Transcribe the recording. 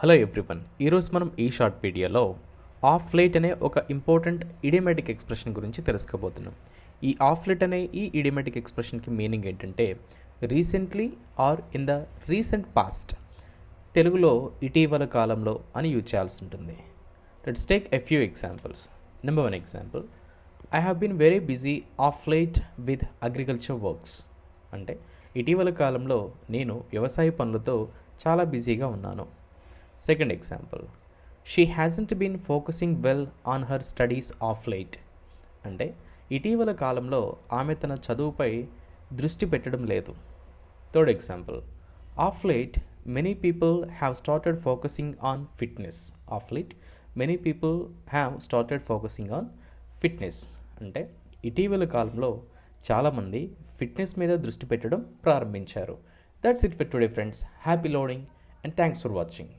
Hello everyone ఈరోజు మనం ఈ షార్ట్ వీడియోలో ఆఫ్ లైట్ అనే ఒక ఇంపార్టెంట్ ఇడియమెటిక్ ఎక్స్ప్రెషన్ గురించి తెలుసుకోబోతున్నాం. ఈ ఆఫ్ లైట్ అనే ఈ ఇడియమెటిక్ ఎక్స్ప్రెషన్కి మీనింగ్ ఏంటంటే recently or in the recent past తెలుగులో ఇటీవల కాలంలో అని యూజ్ చేయాల్సి ఉంటుంది. Let's take a few examples number one example I have been very busy of late with agriculture works అంటే ఇటీవల కాలంలో నేను వ్యవసాయ పనులతో చాలా బిజీగా ఉన్నాను. Second example she hasn't been focusing well on her studies of late అంటే ఇటీవల కాలంలో ఆమె తన చదువుపై దృష్టి పెట్టడం లేదు. Third example of late many people have started focusing on fitness of late many people have started focusing on fitness అంటే ఇటీవల కాలంలో చాలామంది ఫిట్నెస్ మీద దృష్టి పెట్టడం ప్రారంభించారు. That's it for today friends happy learning and thanks for watching